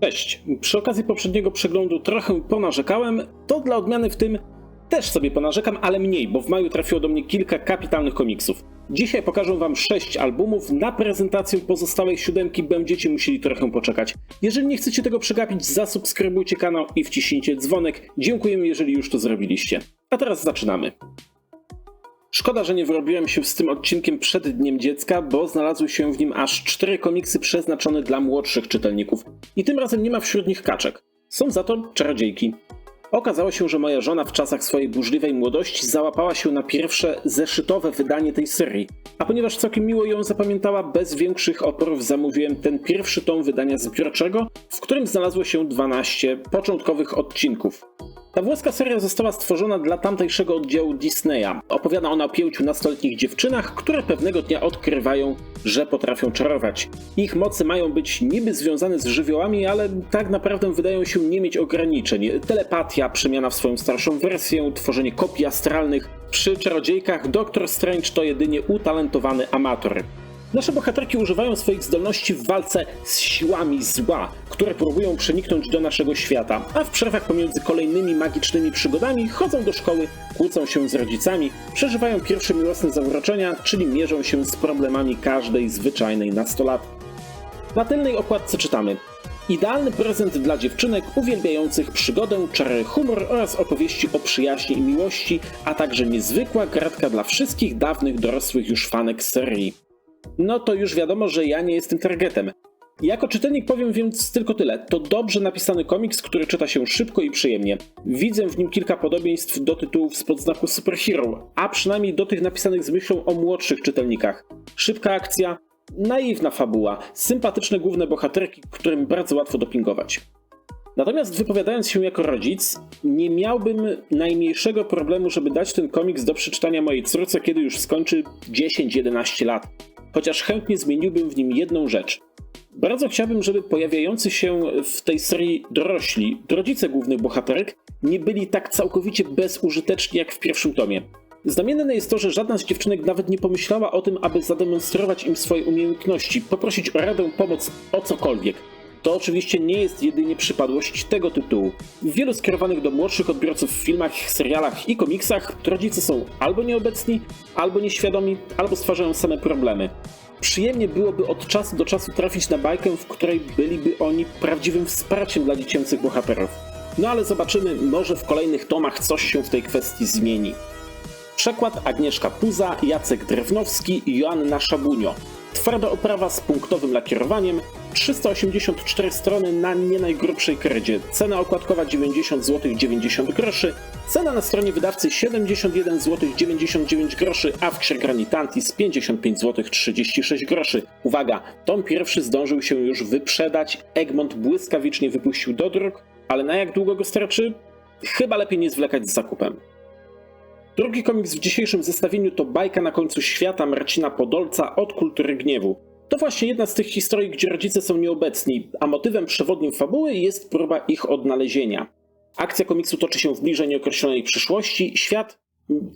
Cześć. Przy okazji poprzedniego przeglądu trochę ponarzekałem, to dla odmiany w tym też sobie ponarzekam, ale mniej, bo w maju trafiło do mnie kilka kapitalnych komiksów. Dzisiaj pokażę wam 6 albumów, na prezentację pozostałej siódemki będziecie musieli trochę poczekać. Jeżeli nie chcecie tego przegapić, zasubskrybujcie kanał i wciśnijcie dzwonek. Dziękujemy, jeżeli już to zrobiliście. A teraz zaczynamy. Szkoda, że nie wyrobiłem się z tym odcinkiem przed Dniem Dziecka, bo znalazły się w nim aż cztery komiksy przeznaczone dla młodszych czytelników. I tym razem nie ma wśród nich kaczek. Są za to czarodziejki. Okazało się, że moja żona w czasach swojej burzliwej młodości załapała się na pierwsze zeszytowe wydanie tej serii. A ponieważ całkiem miło ją zapamiętała, bez większych oporów zamówiłem ten pierwszy tom wydania zbiorczego, w którym znalazło się 12 początkowych odcinków. Ta włoska seria została stworzona dla tamtejszego oddziału Disneya. Opowiada ona o pięciu nastoletnich dziewczynach, które pewnego dnia odkrywają, że potrafią czarować. Ich moce mają być niby związane z żywiołami, ale tak naprawdę wydają się nie mieć ograniczeń. Telepatia, przemiana w swoją starszą wersję, tworzenie kopii astralnych. Przy czarodziejkach Doctor Strange to jedynie utalentowany amator. Nasze bohaterki używają swoich zdolności w walce z siłami zła, które próbują przeniknąć do naszego świata, a w przerwach pomiędzy kolejnymi magicznymi przygodami chodzą do szkoły, kłócą się z rodzicami, przeżywają pierwsze miłosne zauroczenia, czyli mierzą się z problemami każdej zwyczajnej nastolatki. Na tylnej okładce czytamy Idealny prezent dla dziewczynek uwielbiających przygodę, czary humor oraz opowieści o przyjaźni i miłości, a także niezwykła gratka dla wszystkich dawnych dorosłych już fanek serii no to już wiadomo, że ja nie jestem targetem. Jako czytelnik powiem więc tylko tyle. To dobrze napisany komiks, który czyta się szybko i przyjemnie. Widzę w nim kilka podobieństw do tytułów spod znaku superhero, a przynajmniej do tych napisanych z myślą o młodszych czytelnikach. Szybka akcja, naiwna fabuła, sympatyczne główne bohaterki, którym bardzo łatwo dopingować. Natomiast wypowiadając się jako rodzic, nie miałbym najmniejszego problemu, żeby dać ten komiks do przeczytania mojej córce, kiedy już skończy 10-11 lat chociaż chętnie zmieniłbym w nim jedną rzecz. Bardzo chciałbym, żeby pojawiający się w tej serii dorośli, rodzice głównych bohaterek, nie byli tak całkowicie bezużyteczni jak w pierwszym tomie. Znamienne jest to, że żadna z dziewczynek nawet nie pomyślała o tym, aby zademonstrować im swoje umiejętności, poprosić o radę, pomoc, o cokolwiek. To oczywiście nie jest jedynie przypadłość tego tytułu. W wielu skierowanych do młodszych odbiorców filmach, serialach i komiksach rodzice są albo nieobecni, albo nieświadomi, albo stwarzają same problemy. Przyjemnie byłoby od czasu do czasu trafić na bajkę, w której byliby oni prawdziwym wsparciem dla dziecięcych bohaterów. No ale zobaczymy, może w kolejnych tomach coś się w tej kwestii zmieni. Przekład Agnieszka Puza, Jacek Drewnowski i Joanna Szabunio. Twarda oprawa z punktowym lakierowaniem, 384 strony na nie najgrubszej kredzie. Cena okładkowa 90 zł 90 groszy. Cena na stronie wydawcy 71 zł 99 groszy, a w Księgranitantis 55 zł 36 groszy. Uwaga, tom pierwszy zdążył się już wyprzedać. Egmont błyskawicznie wypuścił do druk, ale na jak długo go starczy? Chyba lepiej nie zwlekać z zakupem. Drugi komiks w dzisiejszym zestawieniu to bajka na końcu świata Marcina Podolca od kultury gniewu. To właśnie jedna z tych historii, gdzie rodzice są nieobecni, a motywem przewodnim fabuły jest próba ich odnalezienia. Akcja komiksu toczy się w bliżej nieokreślonej przyszłości. Świat,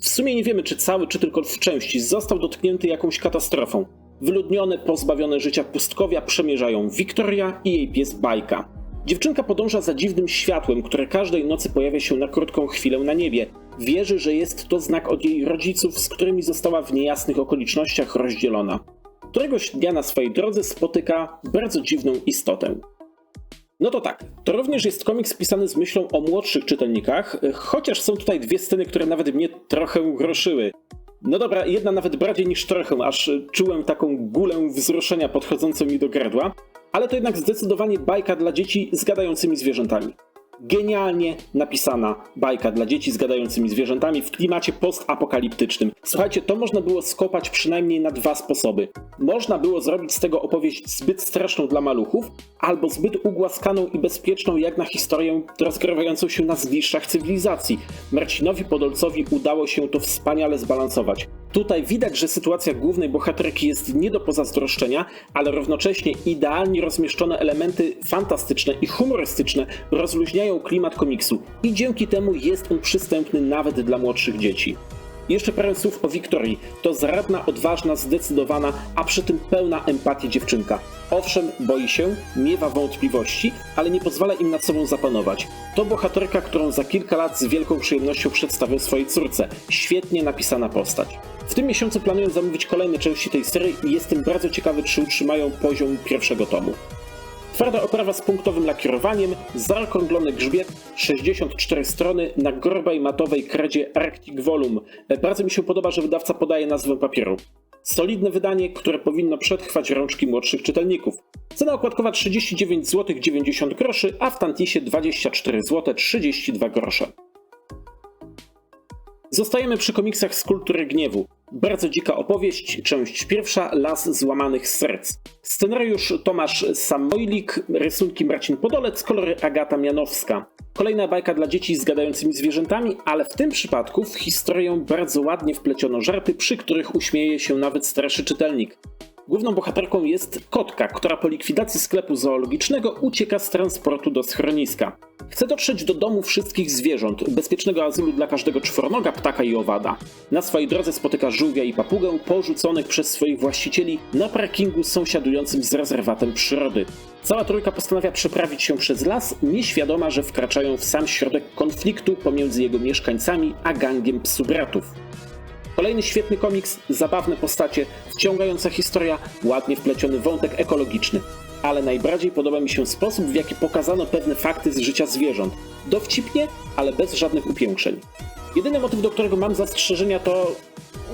w sumie nie wiemy czy cały, czy tylko w części, został dotknięty jakąś katastrofą. Wyludnione, pozbawione życia pustkowia przemierzają Wiktoria i jej pies Bajka. Dziewczynka podąża za dziwnym światłem, które każdej nocy pojawia się na krótką chwilę na niebie. Wierzy, że jest to znak od jej rodziców, z którymi została w niejasnych okolicznościach rozdzielona. Któregoś dnia na swojej drodze spotyka bardzo dziwną istotę. No to tak, to również jest komiks pisany z myślą o młodszych czytelnikach, chociaż są tutaj dwie sceny, które nawet mnie trochę groszyły. No dobra, jedna nawet bardziej niż trochę, aż czułem taką gulę wzruszenia podchodzącą mi do gardła, ale to jednak zdecydowanie bajka dla dzieci z gadającymi zwierzętami genialnie napisana bajka dla dzieci z gadającymi zwierzętami w klimacie postapokaliptycznym. Słuchajcie, to można było skopać przynajmniej na dwa sposoby. Można było zrobić z tego opowieść zbyt straszną dla maluchów, albo zbyt ugłaskaną i bezpieczną jak na historię rozgrywającą się na zgliszczach cywilizacji. Marcinowi Podolcowi udało się to wspaniale zbalansować. Tutaj widać, że sytuacja głównej bohaterki jest nie do pozazdroszczenia, ale równocześnie idealnie rozmieszczone elementy fantastyczne i humorystyczne rozluźniają klimat komiksu i dzięki temu jest on przystępny nawet dla młodszych dzieci. Jeszcze parę słów o Wiktorii. To zaradna, odważna, zdecydowana, a przy tym pełna empatii dziewczynka. Owszem, boi się, miewa wątpliwości, ale nie pozwala im nad sobą zapanować. To bohaterka, którą za kilka lat z wielką przyjemnością przedstawię swojej córce. Świetnie napisana postać. W tym miesiącu planuję zamówić kolejne części tej serii i jestem bardzo ciekawy, czy utrzymają poziom pierwszego tomu. Twarda oprawa z punktowym lakierowaniem, zaokrąglony grzbiet, 64 strony na grubej matowej kredzie Arctic Volume. E, Bardzo mi się podoba, że wydawca podaje nazwę papieru. Solidne wydanie, które powinno przetrwać rączki młodszych czytelników. Cena okładkowa 39 zł 90 groszy, a w Tantisie 24 zł 32 grosze. Zostajemy przy komiksach z kultury gniewu. Bardzo dzika opowieść, część pierwsza, Las złamanych serc. Scenariusz Tomasz Samojlik, rysunki Marcin Podolec, kolory Agata Mianowska. Kolejna bajka dla dzieci z gadającymi zwierzętami, ale w tym przypadku w historię bardzo ładnie wpleciono żarty, przy których uśmieje się nawet starszy czytelnik. Główną bohaterką jest kotka, która po likwidacji sklepu zoologicznego ucieka z transportu do schroniska. Chce dotrzeć do domu wszystkich zwierząt, bezpiecznego azylu dla każdego czwornoga, ptaka i owada. Na swojej drodze spotyka żółwia i papugę porzuconych przez swoich właścicieli na parkingu sąsiadującym z rezerwatem przyrody. Cała trójka postanawia przeprawić się przez las, nieświadoma, że wkraczają w sam środek konfliktu pomiędzy jego mieszkańcami a gangiem psubratów. Kolejny świetny komiks, zabawne postacie, wciągająca historia, ładnie wpleciony wątek ekologiczny. Ale najbardziej podoba mi się sposób, w jaki pokazano pewne fakty z życia zwierząt. Dowcipnie, ale bez żadnych upiększeń. Jedyny motyw, do którego mam zastrzeżenia to...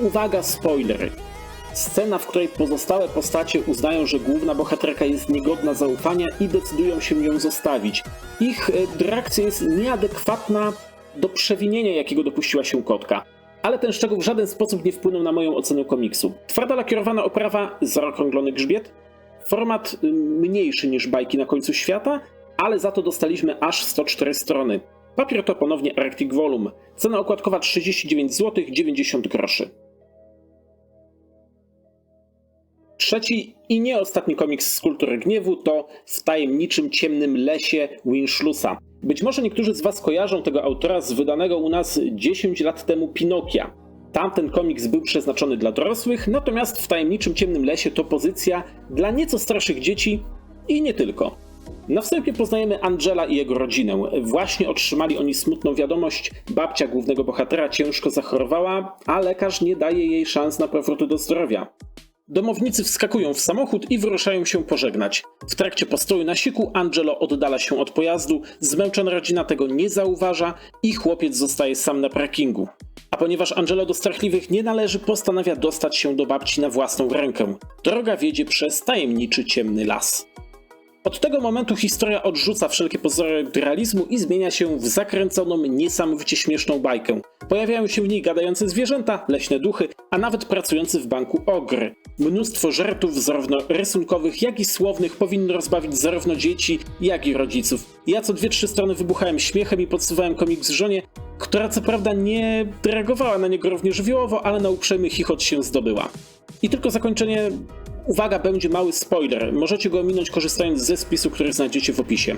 Uwaga, spoilery. Scena, w której pozostałe postacie uznają, że główna bohaterka jest niegodna zaufania i decydują się ją zostawić. Ich e, reakcja jest nieadekwatna do przewinienia, jakiego dopuściła się kotka ale ten szczegół w żaden sposób nie wpłynął na moją ocenę komiksu. Twarda lakierowana oprawa, zaokrąglony grzbiet, format y, mniejszy niż bajki na końcu świata, ale za to dostaliśmy aż 104 strony. Papier to ponownie Arctic Volume. Cena okładkowa 39 zł 90 groszy. Trzeci i nie ostatni komiks z kultury gniewu to W tajemniczym ciemnym lesie Winchlusa. Być może niektórzy z Was kojarzą tego autora z wydanego u nas 10 lat temu Pinokia. Tamten komiks był przeznaczony dla dorosłych, natomiast w tajemniczym ciemnym lesie to pozycja dla nieco starszych dzieci i nie tylko. Na wstępie poznajemy Angela i jego rodzinę. Właśnie otrzymali oni smutną wiadomość: babcia głównego bohatera ciężko zachorowała, a lekarz nie daje jej szans na powrót do zdrowia. Domownicy wskakują w samochód i wyruszają się pożegnać. W trakcie postoju na siku Angelo oddala się od pojazdu, zmęczona rodzina tego nie zauważa i chłopiec zostaje sam na parkingu. A ponieważ Angelo do strachliwych nie należy, postanawia dostać się do babci na własną rękę. Droga wiedzie przez tajemniczy ciemny las. Od tego momentu historia odrzuca wszelkie pozory realizmu i zmienia się w zakręconą, niesamowicie śmieszną bajkę. Pojawiają się w niej gadające zwierzęta, leśne duchy, a nawet pracujący w banku ogry. Mnóstwo żartów, zarówno rysunkowych, jak i słownych, powinno rozbawić zarówno dzieci, jak i rodziców. Ja co dwie, trzy strony wybuchałem śmiechem i podsuwałem komiks żonie, która co prawda nie reagowała na niego równie żywiołowo, ale na uprzejmy chichot się zdobyła. I tylko zakończenie Uwaga, będzie mały spoiler. Możecie go ominąć korzystając ze spisu, który znajdziecie w opisie.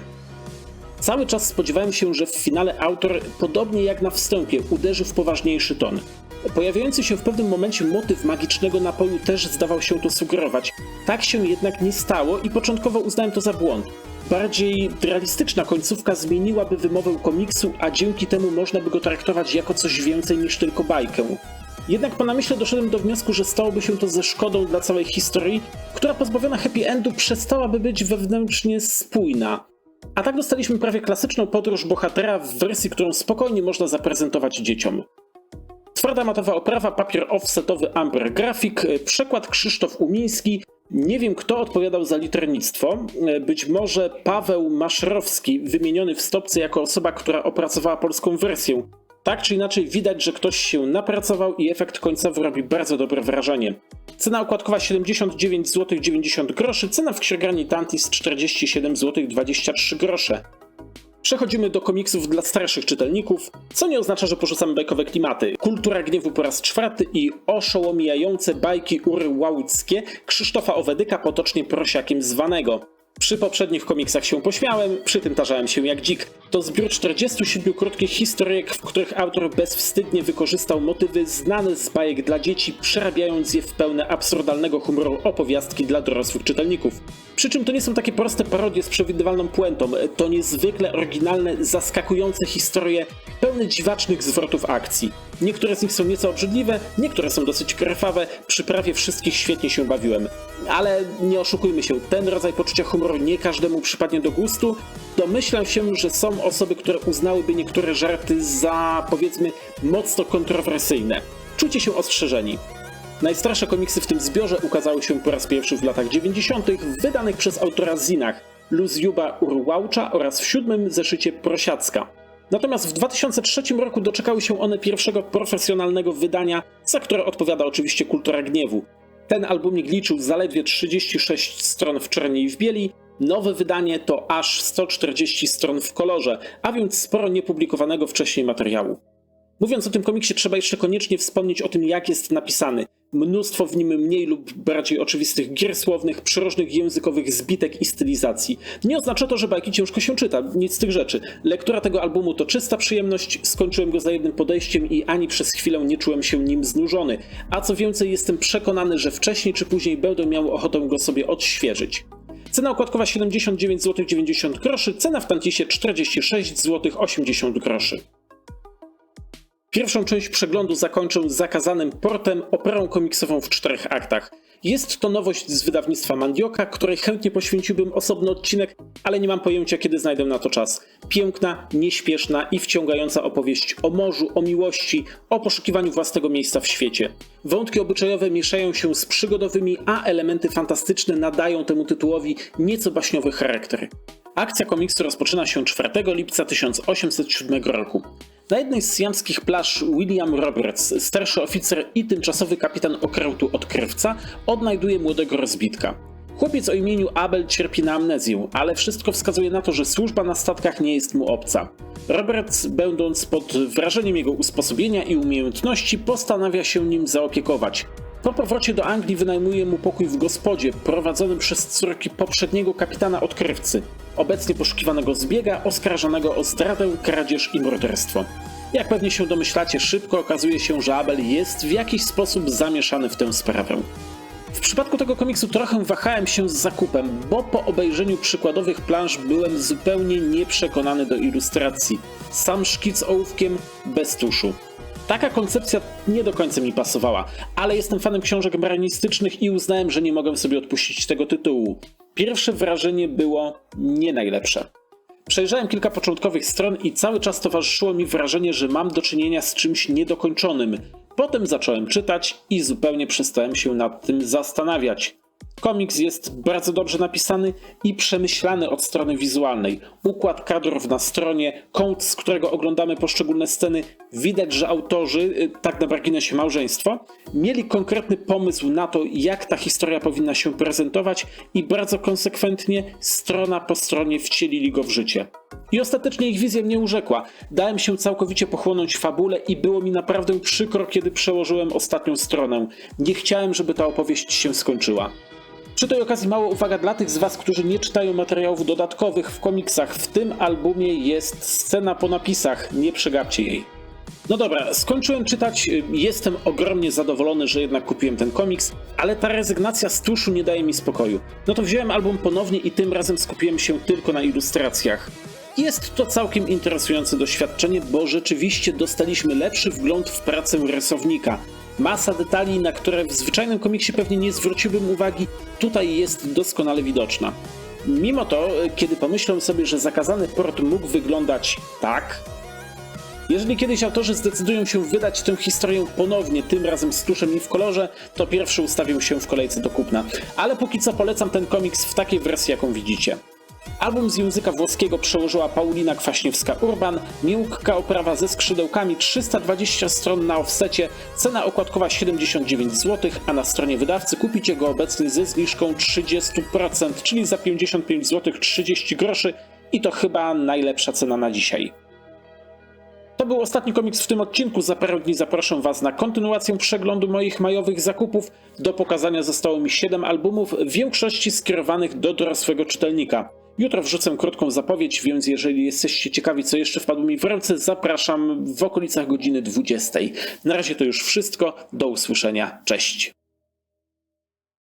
Cały czas spodziewałem się, że w finale autor, podobnie jak na wstępie, uderzy w poważniejszy ton. Pojawiający się w pewnym momencie motyw magicznego napoju też zdawał się to sugerować. Tak się jednak nie stało i początkowo uznałem to za błąd. Bardziej realistyczna końcówka zmieniłaby wymowę komiksu, a dzięki temu można by go traktować jako coś więcej niż tylko bajkę. Jednak po namyśle doszedłem do wniosku, że stałoby się to ze szkodą dla całej historii, która pozbawiona happy endu przestałaby być wewnętrznie spójna. A tak dostaliśmy prawie klasyczną podróż bohatera w wersji, którą spokojnie można zaprezentować dzieciom. Twarda matowa oprawa, papier offsetowy Amber Graphic, przekład Krzysztof Umiński. Nie wiem, kto odpowiadał za liternictwo. Być może Paweł Maszrowski, wymieniony w stopce jako osoba, która opracowała polską wersję. Tak czy inaczej widać, że ktoś się napracował i efekt końcowy robi bardzo dobre wrażenie. Cena okładkowa 79 zł 90 groszy, cena w księgarni Tantis 47 zł 23 grosze. Przechodzimy do komiksów dla starszych czytelników, co nie oznacza, że porzucamy bajkowe klimaty. Kultura gniewu po raz czwarty i oszołomijające bajki ury łauckie Krzysztofa Owedyka, potocznie prosiakiem zwanego. Przy poprzednich komiksach się pośmiałem, przy tym tarzałem się jak dzik. To zbiór 47 krótkich historyjek, w których autor bezwstydnie wykorzystał motywy znane z bajek dla dzieci, przerabiając je w pełne absurdalnego humoru opowiastki dla dorosłych czytelników. Przy czym to nie są takie proste parodie z przewidywalną puentą, to niezwykle oryginalne, zaskakujące historie, pełne dziwacznych zwrotów akcji. Niektóre z nich są nieco obrzydliwe, niektóre są dosyć krwawe, przy prawie wszystkich świetnie się bawiłem. Ale nie oszukujmy się, ten rodzaj poczucia humoru nie każdemu przypadnie do gustu. Domyślam się, że są osoby, które uznałyby niektóre żarty za, powiedzmy, mocno kontrowersyjne. Czujcie się ostrzeżeni. Najstarsze komiksy w tym zbiorze ukazały się po raz pierwszy w latach 90., wydanych przez autora Zinach, Luzjuba Urłałcza oraz w siódmym zeszycie Prosiacka. Natomiast w 2003 roku doczekały się one pierwszego profesjonalnego wydania, za które odpowiada oczywiście Kultura Gniewu. Ten albumik liczył zaledwie 36 stron w czerni i w bieli, nowe wydanie to aż 140 stron w kolorze, a więc sporo niepublikowanego wcześniej materiału. Mówiąc o tym komiksie, trzeba jeszcze koniecznie wspomnieć o tym, jak jest napisany. Mnóstwo w nim mniej lub bardziej oczywistych gier słownych, przeróżnych językowych zbitek i stylizacji. Nie oznacza to, że bajki ciężko się czyta, nic z tych rzeczy. Lektura tego albumu to czysta przyjemność, skończyłem go za jednym podejściem i ani przez chwilę nie czułem się nim znużony. A co więcej, jestem przekonany, że wcześniej czy później będę miał ochotę go sobie odświeżyć. Cena okładkowa 79 zł 90 groszy, cena w Tantisie 46 zł 80 groszy. Pierwszą część przeglądu zakończę zakazanym portem, operą komiksową w czterech aktach. Jest to nowość z wydawnictwa Mandioka, której chętnie poświęciłbym osobny odcinek, ale nie mam pojęcia kiedy znajdę na to czas. Piękna, nieśpieszna i wciągająca opowieść o morzu, o miłości, o poszukiwaniu własnego miejsca w świecie. Wątki obyczajowe mieszają się z przygodowymi, a elementy fantastyczne nadają temu tytułowi nieco baśniowy charakter. Akcja komiksu rozpoczyna się 4 lipca 1807 roku. Na jednej z siamskich plaż William Roberts, starszy oficer i tymczasowy kapitan okrętu odkrywca, odnajduje młodego rozbitka. Chłopiec o imieniu Abel cierpi na amnezję, ale wszystko wskazuje na to, że służba na statkach nie jest mu obca. Roberts, będąc pod wrażeniem jego usposobienia i umiejętności, postanawia się nim zaopiekować. Po powrocie do Anglii wynajmuje mu pokój w gospodzie, prowadzonym przez córki poprzedniego kapitana odkrywcy, obecnie poszukiwanego zbiega, oskarżonego o zdradę, kradzież i morderstwo. Jak pewnie się domyślacie, szybko okazuje się, że Abel jest w jakiś sposób zamieszany w tę sprawę. W przypadku tego komiksu trochę wahałem się z zakupem, bo po obejrzeniu przykładowych planż byłem zupełnie nieprzekonany do ilustracji. Sam szkic ołówkiem bez tuszu. Taka koncepcja nie do końca mi pasowała, ale jestem fanem książek marinistycznych i uznałem, że nie mogę sobie odpuścić tego tytułu. Pierwsze wrażenie było nie najlepsze. Przejrzałem kilka początkowych stron i cały czas towarzyszyło mi wrażenie, że mam do czynienia z czymś niedokończonym. Potem zacząłem czytać i zupełnie przestałem się nad tym zastanawiać. Komiks jest bardzo dobrze napisany i przemyślany od strony wizualnej. Układ kadrów na stronie, kąt, z którego oglądamy poszczególne sceny, widać, że autorzy, y, tak na marginesie małżeństwo, mieli konkretny pomysł na to, jak ta historia powinna się prezentować i bardzo konsekwentnie, strona po stronie wcielili go w życie. I ostatecznie ich wizja mnie urzekła. Dałem się całkowicie pochłonąć fabule i było mi naprawdę przykro, kiedy przełożyłem ostatnią stronę. Nie chciałem, żeby ta opowieść się skończyła. Przy tej okazji mała uwaga dla tych z Was, którzy nie czytają materiałów dodatkowych w komiksach. W tym albumie jest scena po napisach, nie przegapcie jej. No dobra, skończyłem czytać, jestem ogromnie zadowolony, że jednak kupiłem ten komiks, ale ta rezygnacja z tuszu nie daje mi spokoju. No to wziąłem album ponownie i tym razem skupiłem się tylko na ilustracjach. Jest to całkiem interesujące doświadczenie, bo rzeczywiście dostaliśmy lepszy wgląd w pracę rysownika. Masa detali, na które w zwyczajnym komiksie pewnie nie zwróciłbym uwagi, tutaj jest doskonale widoczna. Mimo to, kiedy pomyślę sobie, że zakazany port mógł wyglądać tak, jeżeli kiedyś autorzy zdecydują się wydać tę historię ponownie, tym razem z tuszem i w kolorze, to pierwszy ustawił się w kolejce do kupna. Ale póki co polecam ten komiks w takiej wersji, jaką widzicie. Album z języka włoskiego przełożyła Paulina Kwaśniewska-Urban, miękka oprawa ze skrzydełkami 320 stron na offsecie, cena okładkowa 79 zł, a na stronie wydawcy kupicie go obecnie ze zniżką 30%, czyli za 55 zł 30 groszy i to chyba najlepsza cena na dzisiaj. To był ostatni komiks w tym odcinku. Za parę dni zapraszam Was na kontynuację przeglądu moich majowych zakupów. Do pokazania zostało mi 7 albumów, w większości skierowanych do dorosłego czytelnika. Jutro wrzucę krótką zapowiedź, więc jeżeli jesteście ciekawi, co jeszcze wpadło mi w ręce, zapraszam w okolicach godziny 20. Na razie to już wszystko. Do usłyszenia. Cześć.